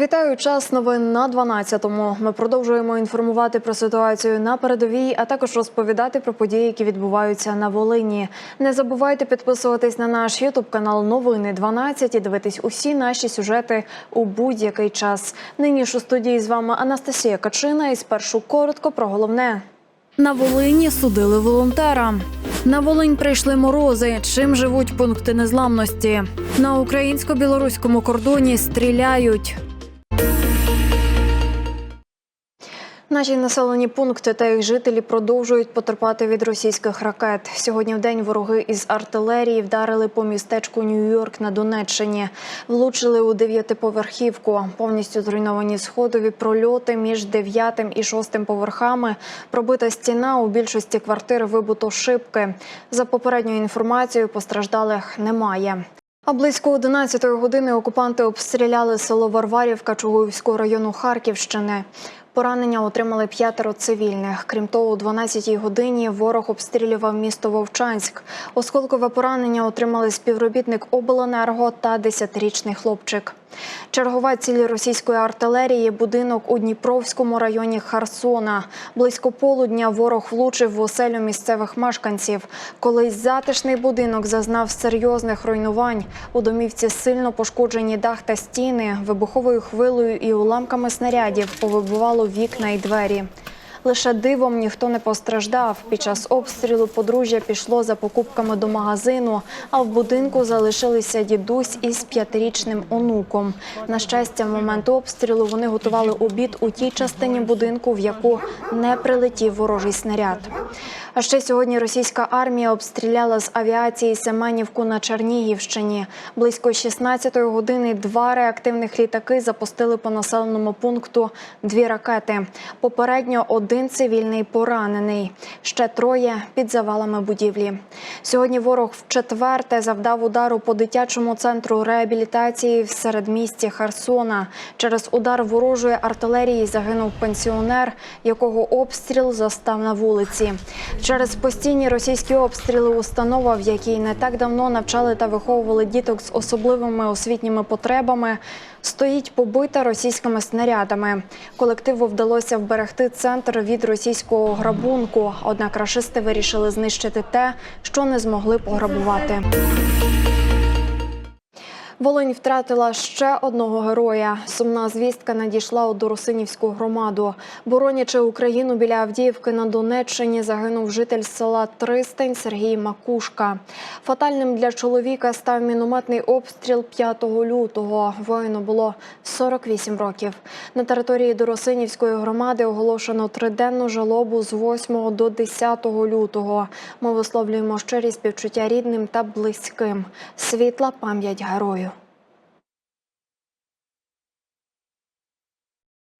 Вітаю час новин на 12-му. Ми продовжуємо інформувати про ситуацію на передовій, а також розповідати про події, які відбуваються на Волині. Не забувайте підписуватись на наш Ютуб канал Новини 12 і дивитись усі наші сюжети у будь-який час. Нині ж у студії з вами Анастасія Качина. І спершу коротко про головне. На Волині судили волонтера. На Волинь прийшли морози. Чим живуть пункти незламності? На українсько-білоруському кордоні стріляють. Наші населені пункти та їх жителі продовжують потерпати від російських ракет. Сьогодні в день вороги із артилерії вдарили по містечку Нью-Йорк на Донеччині. Влучили у дев'ятиповерхівку. Повністю зруйновані сходові прольоти між дев'ятим і шостим поверхами. Пробита стіна у більшості квартир вибуто шибки. За попередньою інформацією, постраждалих немає. А близько 11-ї години окупанти обстріляли село Варварівка Чугуївського району Харківщини. Поранення отримали п'ятеро цивільних. Крім того, о 12-й годині ворог обстрілював місто Вовчанськ. Осколкове поранення отримали співробітник обленерго та 10-річний хлопчик. Чергова ціль російської артилерії будинок у Дніпровському районі Харсона. Близько полудня ворог влучив в оселю місцевих мешканців. Колись затишний будинок зазнав серйозних руйнувань. У домівці сильно пошкоджені дах та стіни. Вибуховою хвилею і уламками снарядів повибивало вікна і двері. Лише дивом ніхто не постраждав. Під час обстрілу подружжя пішло за покупками до магазину, а в будинку залишилися дідусь із п'ятирічним онуком. На щастя, в момент обстрілу вони готували обід у тій частині будинку, в яку не прилетів ворожий снаряд. А ще сьогодні російська армія обстріляла з авіації Семенівку на Чернігівщині. Близько 16-ї години два реактивних літаки запустили по населеному пункту дві ракети. Попередньо один цивільний поранений. Ще троє під завалами будівлі. Сьогодні ворог вчетверте завдав удару по дитячому центру реабілітації в середмісті Херсона. Через удар ворожої артилерії загинув пенсіонер, якого обстріл застав на вулиці. Через постійні російські обстріли установа, в якій не так давно навчали та виховували діток з особливими освітніми потребами, стоїть побита російськими снарядами. Колективу вдалося вберегти центр від російського грабунку. Однак рашисти вирішили знищити те, що не змогли пограбувати. Волинь втратила ще одного героя. Сумна звістка надійшла у Доросинівську громаду. Боронячи Україну біля Авдіївки на Донеччині, загинув житель села Тристень Сергій Макушка. Фатальним для чоловіка став мінометний обстріл 5 лютого. Воїну було 48 років. На території Доросинівської громади оголошено триденну жалобу з 8 до 10 лютого. Ми висловлюємо щирі співчуття рідним та близьким. Світла пам'ять герою.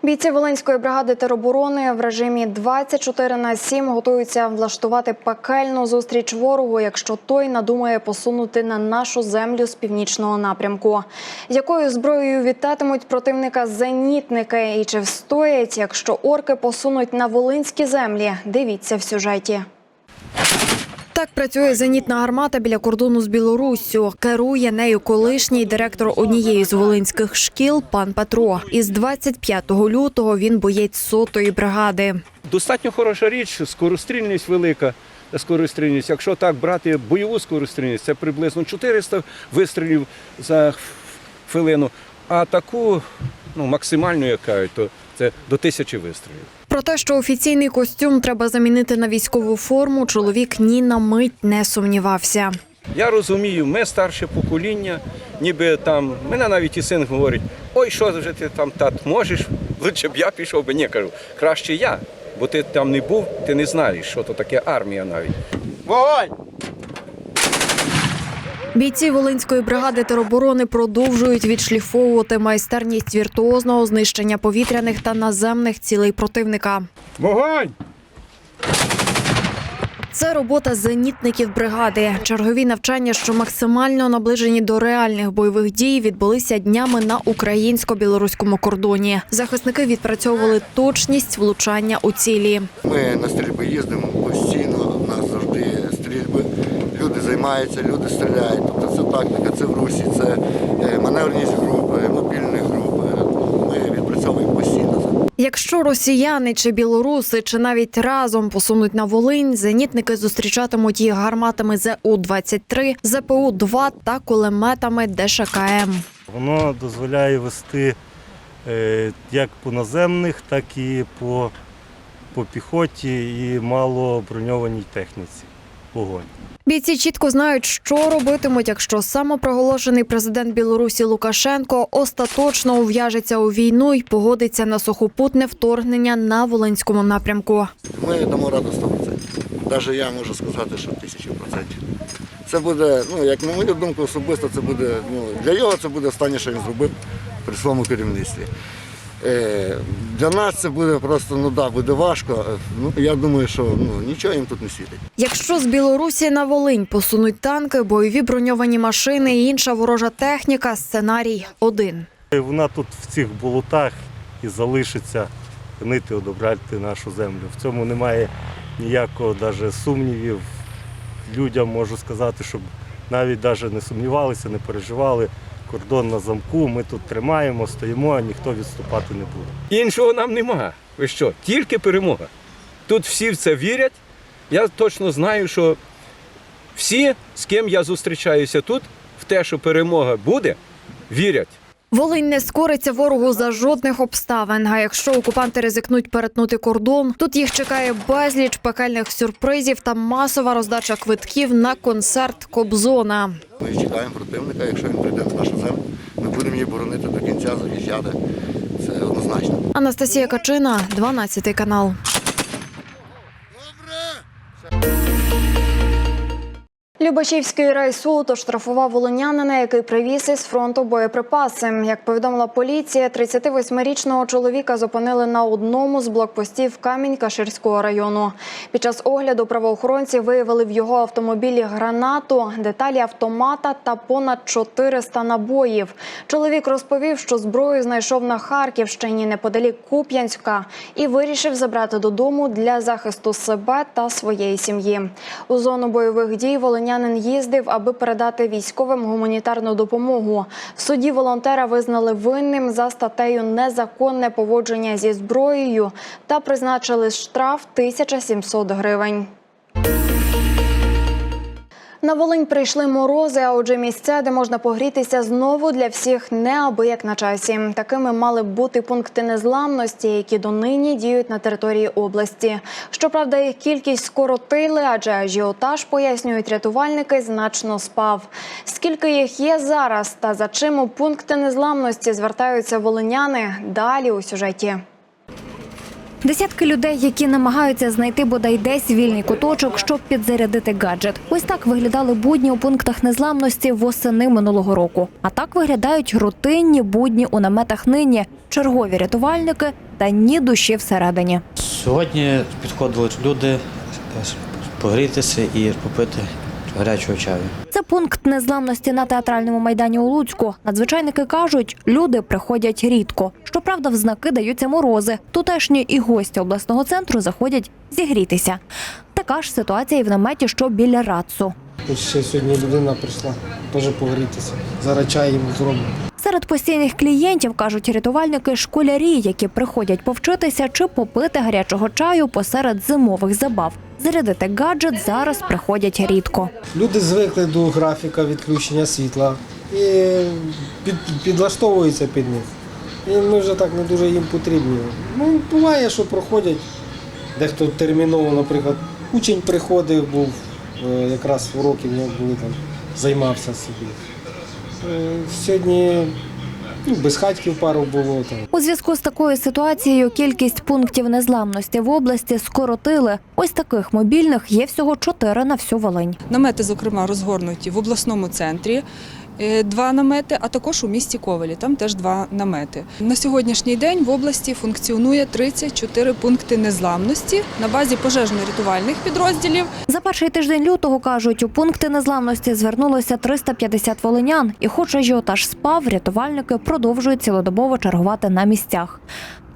Бійці Волинської бригади тероборони в режимі 24 на 7 готуються влаштувати пекельну зустріч ворогу, якщо той надумає посунути на нашу землю з північного напрямку. Якою зброєю вітатимуть противника зенітники і чи встоять, якщо орки посунуть на волинські землі? Дивіться в сюжеті. Так працює зенітна гармата біля кордону з Білоруссю. Керує нею колишній директор однієї з волинських шкіл пан Петро. Із 25 лютого він боєць сотої бригади. Достатньо хороша річ, скорострільність велика. Скорострільність. Якщо так брати бойову скорострільність, це приблизно 400 вистрілів за хвилину. А таку ну, максимальну, як кажуть, то це до тисячі вистрілів. Про те, що офіційний костюм треба замінити на військову форму, чоловік ні на мить не сумнівався. Я розумію, ми старше покоління, ніби там, мене навіть і син говорить, ой, що вже ти там тат можеш, лучше б я пішов би. Ні, кажу, краще я, бо ти там не був, ти не знаєш, що то таке армія навіть. Вогонь! Бійці Волинської бригади тероборони продовжують відшліфовувати майстерність віртуозного знищення повітряних та наземних цілей противника. Вогонь! Це робота зенітників бригади. Чергові навчання, що максимально наближені до реальних бойових дій, відбулися днями на українсько-білоруському кордоні. Захисники відпрацьовували точність влучання у цілі. Ми на стрільби їздимо постійно, у нас завжди стрільби. Люди займаються, люди стріляють. Тобто це тактика, це в русі, це е, маневрність групи, мобільні групи. Ми відпрацьовуємо постійно. Якщо росіяни чи білоруси, чи навіть разом посунуть на Волинь, зенітники зустрічатимуть їх гарматами ЗУ-23, ЗПУ-2 та кулеметами ДШКМ. Воно дозволяє вести е, як по наземних, так і по, по піхоті і малоброньованій техніці. Вогонь. Бійці чітко знають, що робитимуть, якщо самопроголошений президент Білорусі Лукашенко остаточно ув'яжеться у війну і погодиться на сухопутне вторгнення на Волинському напрямку. Ми дамо раду 100%. Навіть я можу сказати, що тисячу процентів. Це буде, ну як на мою думку, особисто це буде, ну для його це буде останнє, що він зробив при своєму керівництві. Е, для нас це буде просто, ну да, буде важко. Е, Ну я думаю, що ну нічого їм тут не світить. Якщо з Білорусі на Волинь посунуть танки, бойові броньовані машини і інша ворожа техніка, сценарій один. Вона тут в цих болотах і залишиться гнити, одобряти нашу землю. В цьому немає ніякого даже сумнівів. Людям можу сказати, щоб навіть даже не сумнівалися, не переживали. Кордон на замку, ми тут тримаємо, стоїмо, а ніхто відступати не буде. Іншого нам нема. Ви що? Тільки перемога. Тут всі в це вірять. Я точно знаю, що всі, з ким я зустрічаюся тут, в те, що перемога буде, вірять. Волинь не скориться ворогу за жодних обставин. А якщо окупанти ризикнуть перетнути кордон, тут їх чекає безліч пекельних сюрпризів та масова роздача квитків на концерт Кобзона. Ми чекаємо противника, якщо він прийде на нашу землю, ми будемо її боронити до кінця, захищати. Це однозначно. Анастасія Качина, 12 канал. Любашівський райсуд оштрафував волонянина, який привіз із фронту боєприпаси. Як повідомила поліція, 38-річного чоловіка зупинили на одному з блокпостів Камінь-Каширського району. Під час огляду правоохоронці виявили в його автомобілі гранату, деталі автомата та понад 400 набоїв. Чоловік розповів, що зброю знайшов на Харківщині неподалік Куп'янська і вирішив забрати додому для захисту себе та своєї сім'ї. У зону бойових дій волинянин їздив, аби передати військовим гуманітарну допомогу. В суді волонтера визнали винним за статтею незаконне поводження зі зброєю та призначили штраф 1700 гривень. На Волинь прийшли морози, а отже, місця, де можна погрітися знову для всіх неабияк на часі. Такими мали б бути пункти незламності, які донині діють на території області. Щоправда, їх кількість скоротили, адже ажіотаж, пояснюють рятувальники, значно спав. Скільки їх є зараз та за чим у пункти незламності звертаються волиняни? Далі у сюжеті. Десятки людей, які намагаються знайти бодай десь вільний куточок, щоб підзарядити гаджет. Ось так виглядали будні у пунктах незламності восени минулого року. А так виглядають рутинні будні у наметах нині, чергові рятувальники та ні душі всередині. Сьогодні підходили люди е, погрітися і попити гарячого чаю. Це пункт незламності на театральному майдані у Луцьку. Надзвичайники кажуть, люди приходять рідко. Щоправда, в знаки даються морози. Тутешні і гості обласного центру заходять зігрітися. Така ж ситуація і в наметі, що біля Рацу. Ще сьогодні людина прийшла теж погрітися. Зараз чай їм зробимо. Серед постійних клієнтів кажуть рятувальники школярі, які приходять повчитися чи попити гарячого чаю посеред зимових забав. Зарядити гаджет зараз приходять рідко. Люди звикли до графіка відключення світла і під, підлаштовуються під них. І ми вже так не дуже їм потрібні. Ну, буває, що проходять. Дехто терміново, наприклад, учень приходив, був е, якраз уроки в нього були там, займався собі. Е, Сьогодні ну, без хатків пару було там. У зв'язку з такою ситуацією кількість пунктів незламності в області скоротили. Ось таких мобільних є всього чотири на всю Волинь. Намети, зокрема, розгорнуті в обласному центрі. Е, Два намети, а також у місті Ковелі. Там теж два намети. На сьогоднішній день в області функціонує 34 пункти незламності на базі пожежно-рятувальних підрозділів За перший тиждень лютого кажуть, у пункти незламності звернулося 350 волинян. І, хоч ажіотаж спав, рятувальники продовжують цілодобово чергувати на місцях.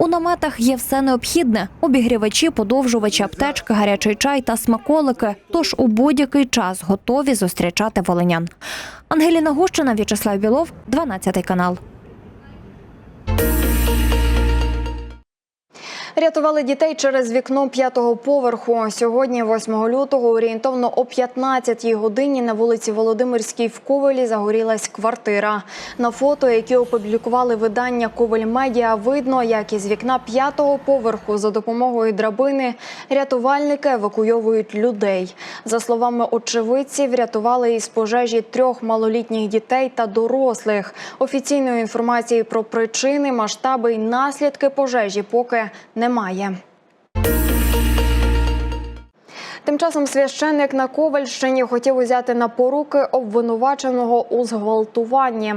У наметах є все необхідне: обігрівачі, подовжувачі, аптечки, гарячий чай та смаколики. Тож у будь-який час готові зустрічати волинян. Ангеліна Гущина, В'ячеслав Білов, 12 канал. Рятували дітей через вікно п'ятого поверху. Сьогодні, 8 лютого, орієнтовно о 15-й годині на вулиці Володимирській в Ковелі загорілась квартира. На фото, які опублікували видання Ковель Медіа, видно, як із вікна п'ятого поверху за допомогою драбини рятувальники евакуйовують людей. За словами очевидців, рятували із пожежі трьох малолітніх дітей та дорослих. Офіційної інформації про причини, масштаби і наслідки пожежі поки немає. Тим часом священник на Ковальщині хотів узяти на поруки обвинуваченого у зґвалтуванні.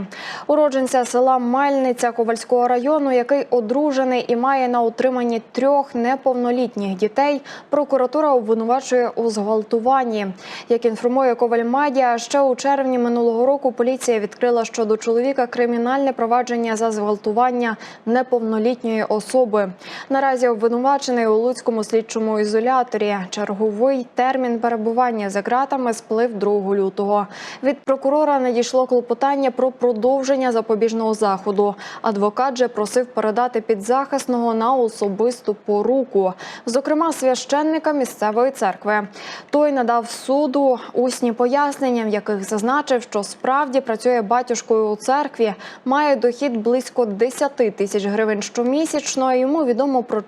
Уродженця села Мельниця Ковальського району, який одружений і має на утриманні трьох неповнолітніх дітей, прокуратура обвинувачує у зґвалтуванні. Як інформує Коваль Медіа, ще у червні минулого року поліція відкрила щодо чоловіка кримінальне провадження за зґвалтування неповнолітньої особи. Наразі обвинувачений у Луцькому слідчому ізоляторі. Черговий термін перебування за ґратами сплив 2 лютого. Від прокурора надійшло клопотання про продовження запобіжного заходу. Адвокат же просив передати підзахисного на особисту поруку, зокрема священника місцевої церкви. Той надав суду усні пояснення, в яких зазначив, що справді працює батюшкою у церкві, має дохід близько 10 тисяч гривень щомісячно. Йому відомо про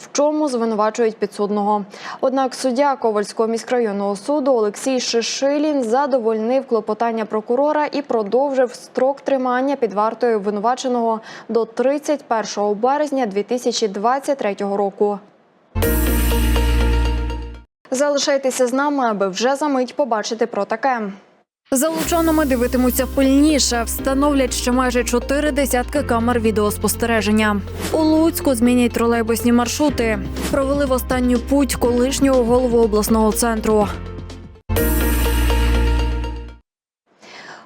в чому звинувачують підсудного. Однак суддя Ковальського міськрайонного суду Олексій Шишилін задовольнив клопотання прокурора і продовжив строк тримання під вартою обвинуваченого до 31 березня 2023 року. Залишайтеся з нами, аби вже за мить побачити про таке. За лучанами дивитимуться пильніше. Встановлять ще майже чотири десятки камер відеоспостереження. У Луцьку змінять тролейбусні маршрути. Провели в останню путь колишнього голову обласного центру.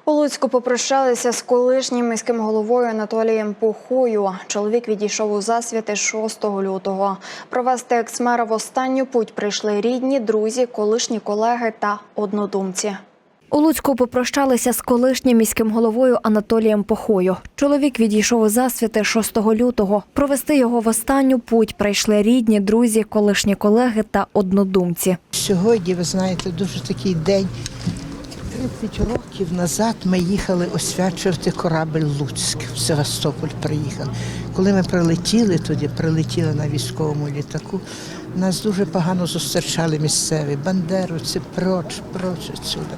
У Луцьку попрощалися з колишнім міським головою Анатолієм Пухою. Чоловік відійшов у засвіти 6 лютого. Провести екс-мера в останню путь прийшли рідні, друзі, колишні колеги та однодумці. У Луцьку попрощалися з колишнім міським головою Анатолієм Похою. Чоловік відійшов у засвіти 6 лютого. Провести його в останню путь прийшли рідні, друзі, колишні колеги та однодумці. Сьогодні, ви знаєте, дуже такий день. 30 років назад ми їхали освячувати корабель Луцьк в Севастополь приїхали. Коли ми прилетіли туди, прилетіли на військовому літаку, нас дуже погано зустрічали місцеві бандеровці, проч, проч отсюди.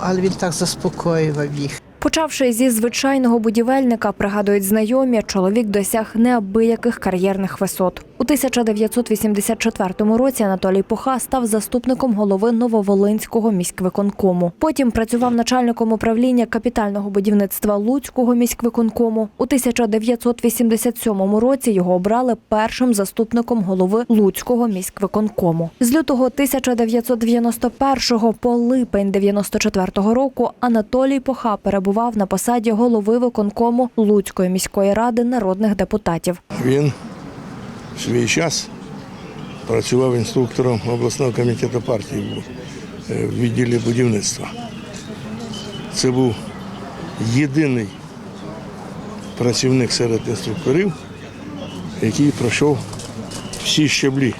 Але він так заспокоював їх. Почавши зі звичайного будівельника, пригадують знайомі, чоловік досяг неабияких кар'єрних висот. У 1984 році Анатолій Поха став заступником голови Нововолинського міськвиконкому. Потім працював начальником управління капітального будівництва Луцького міськвиконкому. У 1987 році його обрали першим заступником голови Луцького міськвиконкому. З лютого 1991 по липень 94 року Анатолій Поха перебував на посаді голови виконкому Луцької міської ради народних депутатів. Він в свій час працював інструктором обласного комітету партії е, в відділі будівництва. Це був єдиний працівник серед інструкторів, який пройшов всі щаблі.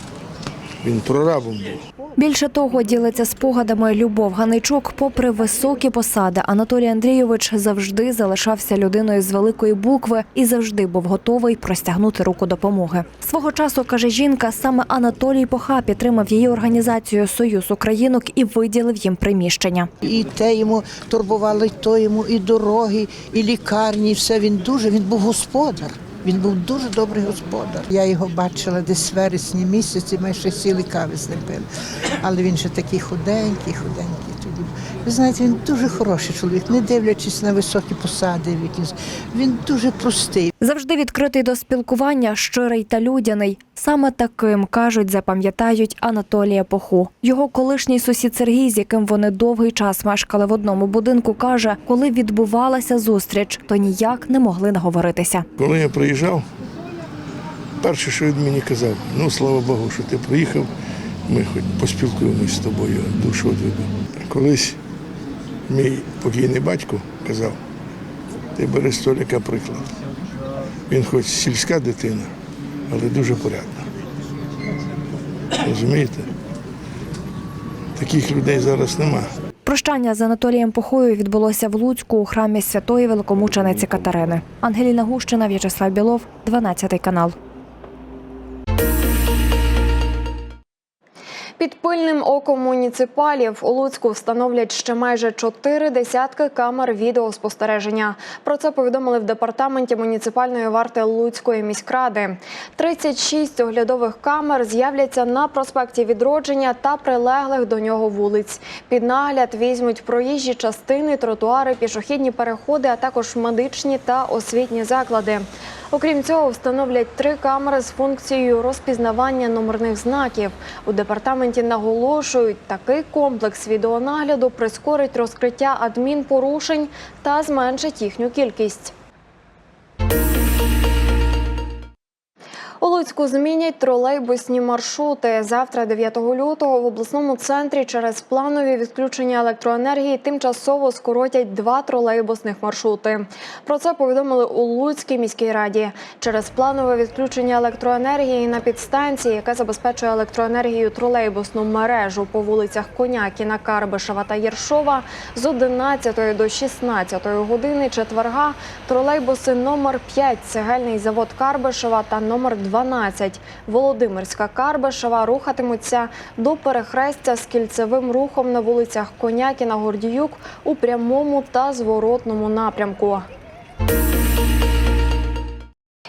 Він прорабом був. Більше того, ділиться спогадами Любов Ганичук. Попри високі посади, Анатолій Андрійович завжди залишався людиною з великої букви і завжди був готовий простягнути руку допомоги. Свого часу каже жінка, саме Анатолій Поха підтримав її організацію Союз Українок і виділив їм приміщення. І те йому турбувало, і то йому, і дороги, і лікарні, і все. Він дуже, він був господар. Він був дуже добрий господар. Я його бачила десь в вересні місяці, ми ще сіли кави з ним пили. Але він ще такий худенький, худенький Ви знаєте, він дуже хороший чоловік, не дивлячись на високі посади. якісь. Він дуже простий. Завжди відкритий до спілкування, щирий та людяний. Саме таким кажуть, запам'ятають Анатолія Поху. Його колишній сусід Сергій, з яким вони довгий час мешкали в одному будинку, каже, коли відбувалася зустріч, то ніяк не могли наговоритися. Коли я приїжджав, перше, що він мені казав, ну слава Богу, що ти приїхав, ми хоч поспілкуємось з тобою, душу відведу. Колись мій покійний батько казав, ти бери з Толіка приклад. Він хоч сільська дитина, але дуже порядна. Розумієте? Таких людей зараз нема. Прощання з Анатолієм Похою відбулося в Луцьку у храмі святої великомучениці Катерини. Ангеліна Гущина, В'ячеслав Білов, 12 канал. Під пильним оком муніципалів у Луцьку встановлять ще майже чотири десятки камер відеоспостереження. Про це повідомили в департаменті муніципальної варти Луцької міськради. 36 оглядових камер з'являться на проспекті Відродження та прилеглих до нього вулиць. Під нагляд візьмуть проїжджі частини, тротуари, пішохідні переходи, а також медичні та освітні заклади. Окрім цього, встановлять три камери з функцією розпізнавання номерних знаків. У департаменті наголошують, такий комплекс відеонагляду прискорить розкриття адмінпорушень та зменшить їхню кількість. У Луцьку змінять тролейбусні маршрути. Завтра, 9 лютого, в обласному центрі через планові відключення електроенергії тимчасово скоротять два тролейбусних маршрути. Про це повідомили у Луцькій міській раді. Через планове відключення електроенергії на підстанції, яка забезпечує електроенергію тролейбусну мережу по вулицях Конякіна, Карбишева та Єршова з 11 до 16 години четверга тролейбуси номер 5 Цегельний завод Карбишева та номер 12 Володимирська Карбашева рухатимуться до перехрестя з кільцевим рухом на вулицях Конякіна Гордіюк у прямому та зворотному напрямку.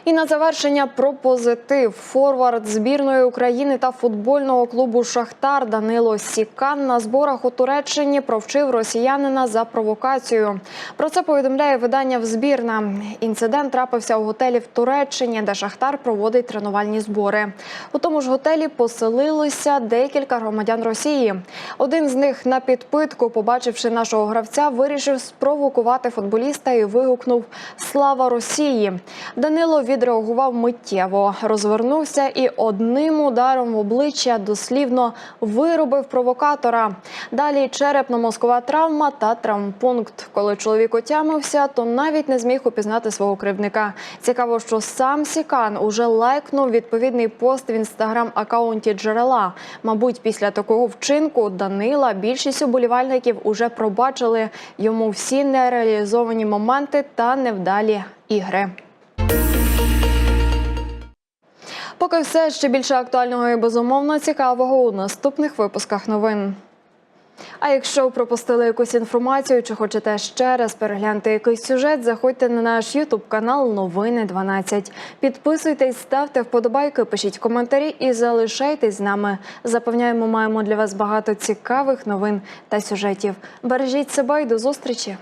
І на завершення про позитив. Форвард збірної України та футбольного клубу Шахтар Данило Сікан на зборах у Туреччині провчив росіянина за провокацію. Про це повідомляє видання «Взбірна». Інцидент трапився у готелі в Туреччині, де Шахтар проводить тренувальні збори. У тому ж готелі поселилися декілька громадян Росії. Один з них на підпитку, побачивши нашого гравця, вирішив спровокувати футболіста і вигукнув Слава Росії! Данило відреагував миттєво, розвернувся і одним ударом в обличчя дослівно виробив провокатора. Далі черепно-мозкова травма та травмпункт. Коли чоловік отямився, то навіть не зміг упізнати свого кривдника. Цікаво, що сам Сікан уже лайкнув відповідний пост в інстаграм-акаунті джерела. Мабуть, після такого вчинку Данила більшість уболівальників уже пробачили йому всі нереалізовані моменти та невдалі ігри. Поки все ще більше актуального і безумовно цікавого у наступних випусках новин. А якщо пропустили якусь інформацію чи хочете ще раз переглянути якийсь сюжет, заходьте на наш Ютуб канал Новини 12. Підписуйтесь, ставте вподобайки, пишіть коментарі і залишайтесь з нами. Запевняємо, маємо для вас багато цікавих новин та сюжетів. Бережіть себе і до зустрічі!